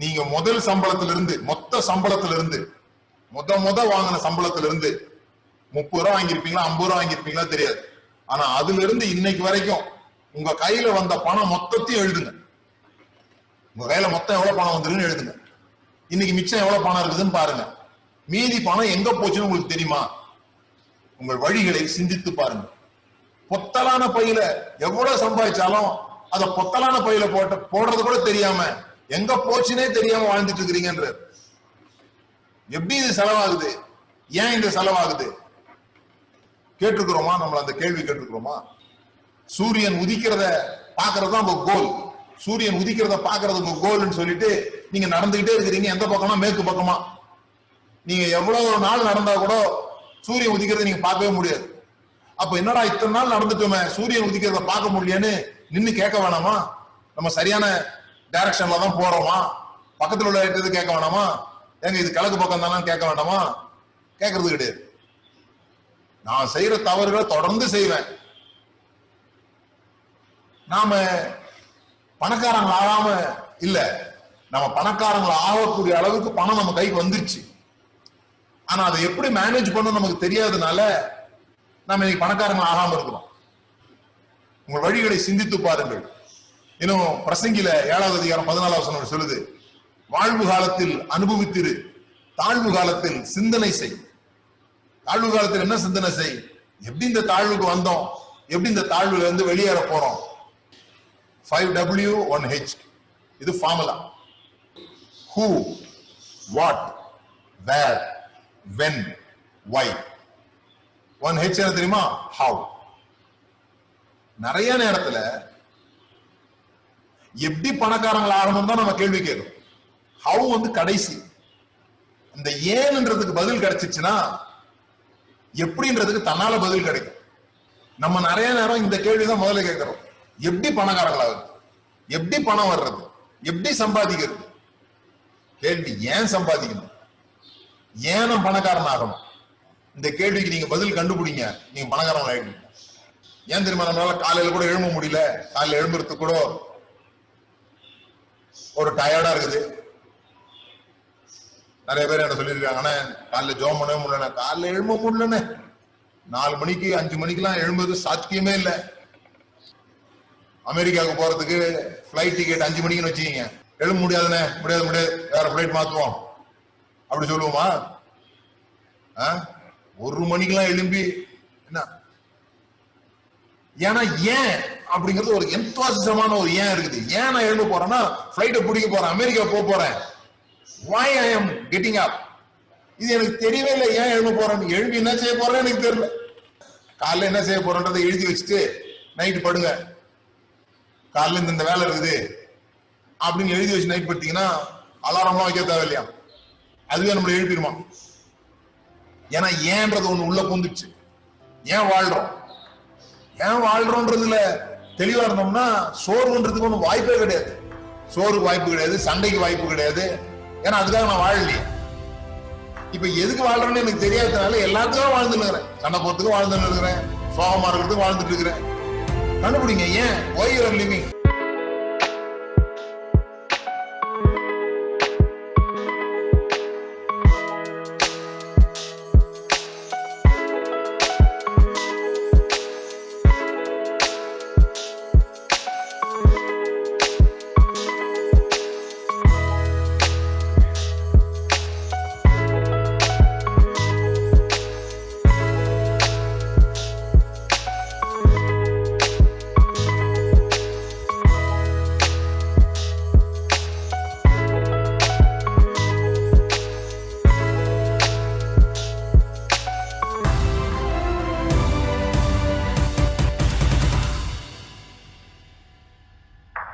நீங்க முதல் சம்பளத்துல இருந்து மொத்த சம்பளத்துல இருந்து முத முத வாங்கின சம்பளத்துல இருந்து முப்பது ரூபா வாங்கியிருப்பீங்களா ஐம்பது ரூபா வாங்கியிருப்பீங்களா தெரியாது. ஆனா அதுல இருந்து இன்னைக்கு வரைக்கும் உங்க கையில வந்த பணம் மொத்தத்தையும் எழுதுங்க. உங்க கையில மொத்தம் எவ்வளவு பணம் வந்திருக்குன்னு எழுதுங்க. இன்னைக்கு மிச்சம் எவ்வளவு பணம் இருக்குதுன்னு பாருங்க. மீதி பணம் எங்க போச்சுன்னு உங்களுக்கு தெரியுமா? உங்கள் வழிகளை சிந்தித்து பாருங்க. பொத்தலான பையில எவ்வளவு சம்பாதிச்சாலும் அதை பொத்தலான பையில போட்ட போடுறது கூட தெரியாம எங்க போச்சுன்னே தெரியாம வாழ்ந்துட்டு இருக்கிறீங்கன்ற எப்படி இது செலவாகுது? ஏன் இந்த செலவாகுது? கேட்டிருக்கிறோமா? நம்மள அந்த கேள்வி கேட்டிருக்கிறோமா? சூரியன் உதிக்கிறத பாக்குறது தான் உங்க கோல் சூரியன் உதிக்கிறத பாக்குறது உங்க கோல்னு சொல்லிட்டு நீங்க நடந்துகிட்டே இருக்கிறீங்க. எந்த பக்கமா? மேற்கு பக்கமா. நீங்க எவ்வளவு நாள் நடந்தா கூட சூரியன் உதிக்கிறத நீங்க பார்க்கவே முடியாது. அப்ப என்னடா இத்தனை நாள் நடந்துட்டோமே? சூரியன் உதிக்கிறத பார்க்க முடியலன்னு நின்னு கேட்க வேணாமா? நம்ம சரியான டைரக்ஷன்ல தான் போறோமா? பக்கத்தில் உள்ள இருக்கிறது கேட்க வேணாமா? ஏங்க இது கிழக்கு பக்கம் தானே கேட்க வேண்டாமா? கேட்கறது கிடையாது. நான் செய்யற தவறுகளை தொடர்ந்து செய்வேன். நாம பணக்காரங்கள் ஆகாம இல்ல. நம்ம பணக்காரங்கள் ஆகக்கூடிய அளவுக்கு பணம் நம்ம கைக்கு வந்துருச்சு. ஆனா அதை எப்படி மேனேஜ் பண்ணணும் நமக்கு தெரியாதனால நம்ம இன்னைக்கு பணக்காரங்க ஆகாம இருக்கிறோம். உங்கள் வழிகளை சிந்தித்து பாருங்கள். இன்னும் பிரசங்கில ஏழாவது அதிகாரம் பதினாலாவது வசனம் சொல்லுது. வாழ்வு காலத்தில் அனுபவித்திரு தாழ்வு காலத்தில் சிந்தனை செய். தாழ்வு காலத்தில் என்ன சிந்தனை செய்? எப்படி இந்த தாழ்வுக்கு வந்தோம்? எப்படி இந்த தாழ்வுல இருந்து வெளியேற போறோம்? ஃபைவ் டபிள்யூ ஒன் ஹெச் இது formula who what where when why one H என்ன தெரியுமா? ஹவு நிறைய நேரத்துல எப்படி பணக்காரங்கள் ஆகணும் தான் நம்ம கேள்வி கேட்கும். ஹவு வந்து கடைசி. இந்த ஏன்ன்றதுக்கு பதில் கிடைச்சிச்சுன்னா எப்படின்றதுக்கு தன்னால பதில் கிடைக்கும். நம்ம நிறைய நேரம் இந்த கேள்விதான் முதல்ல கேட்கிறோம். எப்படி பணக்காரங்களாகுது எப்படி பணம் வர்றது? எப்படி சம்பாதிக்கிறது? கேள்வி ஏன் சம்பாதிக்கணும்? ஏன் பணக்காரன் ஆகணும்? இந்த கேள்விக்கு நீங்க பதில் கண்டுபிடிங்க. நீங்க பணக்காரன் ஆயிடுங்க ஏன் தெரியுமா? நம்மளால காலையில கூட எழும்ப முடியல. காலையில எழும்புறதுக்கு கூட ஒரு டயர்டா இருக்குது. நிறைய பேர் என்ன சொல்லியிருக்காங்க காலைல ஜோம் பண்ணவே முடியல காலைல எழும்ப முடியலண்ணே. நாலு மணிக்கு அஞ்சு மணிக்கெல்லாம் எழும்புறது சாத்தியமே இல்லை. அமெரிக்காவுக்கு போறதுக்கு ஃபிளைட் டிக்கெட் அஞ்சு மணிக்குன்னு வச்சுக்கீங்க. எழும்ப முடியாதுண்ணே. முடியாது முடியாது. வேற ஃபிளைட் மாத்துவோம். அப்படி சொல்லுவோமா? ஒரு மணிக்கெல்லாம் எழும்பி என்ன? ஏன்னா ஏன் அப்படிங்கிறது ஒரு எந்தாசிசமான ஒரு ஏன் இருக்குது. ஏன் நான் எழுந்து போறேன்னா ஃபிளைட்டை பிடிக்க போறேன் அமெரிக்கா போக போறேன். வாய் ஐ கெட்டிங் அப் இது எனக்கு தெரியவே இல்லை ஏன் எழுந்து போறேன் எழும்பி என்ன செய்ய போறேன்னு எனக்கு தெரியல. காலைல என்ன செய்ய போறேன்றதை எழுதி வச்சுட்டு நைட்டு படுங்க. காலைல இந்த இந்த வேலை இருக்குது. அப்படின்னு எழுதி வச்சு நைட் படுத்தீங்கன்னா அலாரம்லாம் வைக்க தேவையில்லையா? அதுவே நம்மளை எழுப்பிடுமா? ஏன்னா ஏன்றது ஒண்ணு உள்ள புந்துச்சு ஏன் வாழ்றோம்? ஏன் வாழ்றோன்றதுல தெளிவா இருந்தோம்னா சோர்வுன்றதுக்கு ஒன்றும் வாய்ப்பே கிடையாது. சோறுக்கு வாய்ப்பு கிடையாது சண்டைக்கு வாய்ப்பு கிடையாது. ஏன்னா அதுக்காக நான் வாழலையே. இப்ப எதுக்கு வாழ்றேன்னு எனக்கு தெரியாததுனால எல்லாத்துக்கும் வாழ்ந்துட்டு இருக்கிறேன். சண்டை போறதுக்கு வாழ்ந்துட்டு இருக்கிறேன். சோகமா இருக்கிறதுக்கு வாழ்ந்துட்டு இருக்கிறேன். கண்டுபிடிங்க ஏன்? Y you're living